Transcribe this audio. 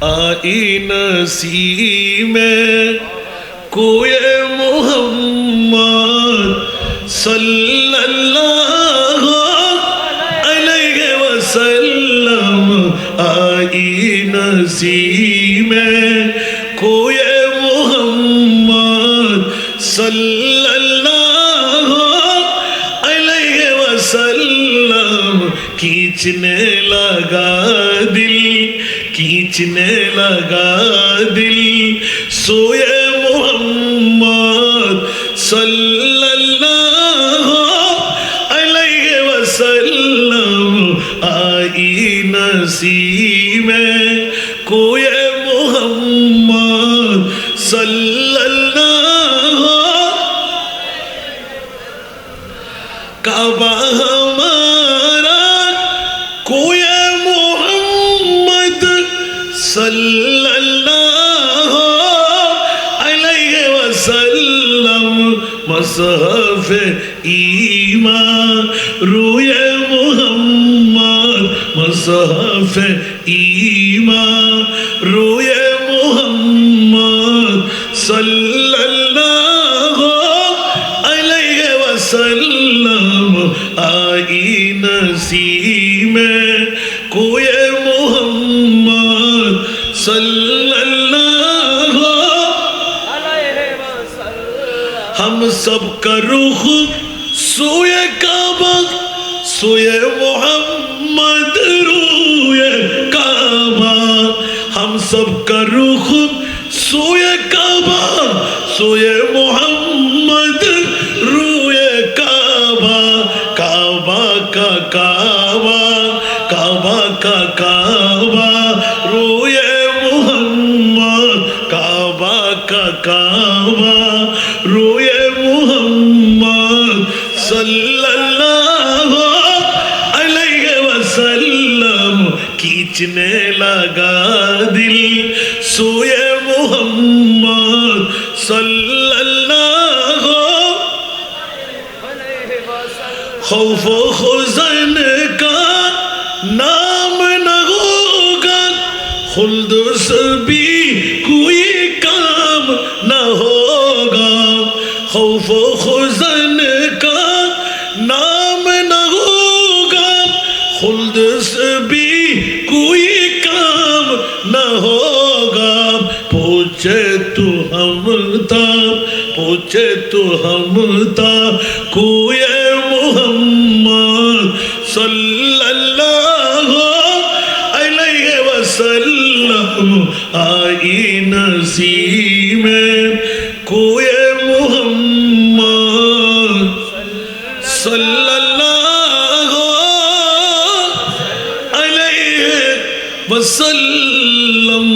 آئی نسیم کوئے محمد صلی اللہ علیہ وسلم آئی نسیم کوئے محمد صلی اللہ علیہ وسلم کھینچنے لگا دل खींचने लगा दिल सोए मोहम्मद सल्लल्लाहु अलैहि वसल्लम आई नसीब में कोई মসফে ইমা রুয়ে মোহাম্মদ মসফে ইমা রুয়ে মোহাম্মদ সাল্লাল্লাহু আলাইহি ওয়াসাল্লাম আইন সিমে কোয়ে মোহাম্মদ সাল্লাল্লাহু हम सब का रुख सोए काबा, सोए मोहम्मद, रोए काबा। हम सब का रुख सोए काबा, सोए मोहम्मद, रोए काबा। काबा का काबा काबा का काबा, रोए کا کعبہ روئے محمد صلی اللہ علیہ وسلم کھینچنے لگا دل سوئے محمد صلی اللہ خوف و خزن کا نام نہ ہوگا خلد بھی खौफ खुजन का नाम न होगा खुल्द भी कोई काम न होगा पूछे तू हमता पूछे तू हमता कोई मोहम्मद सल्लल्लाहु अलैहि वसल्लम आई नसीब में कोई وسلم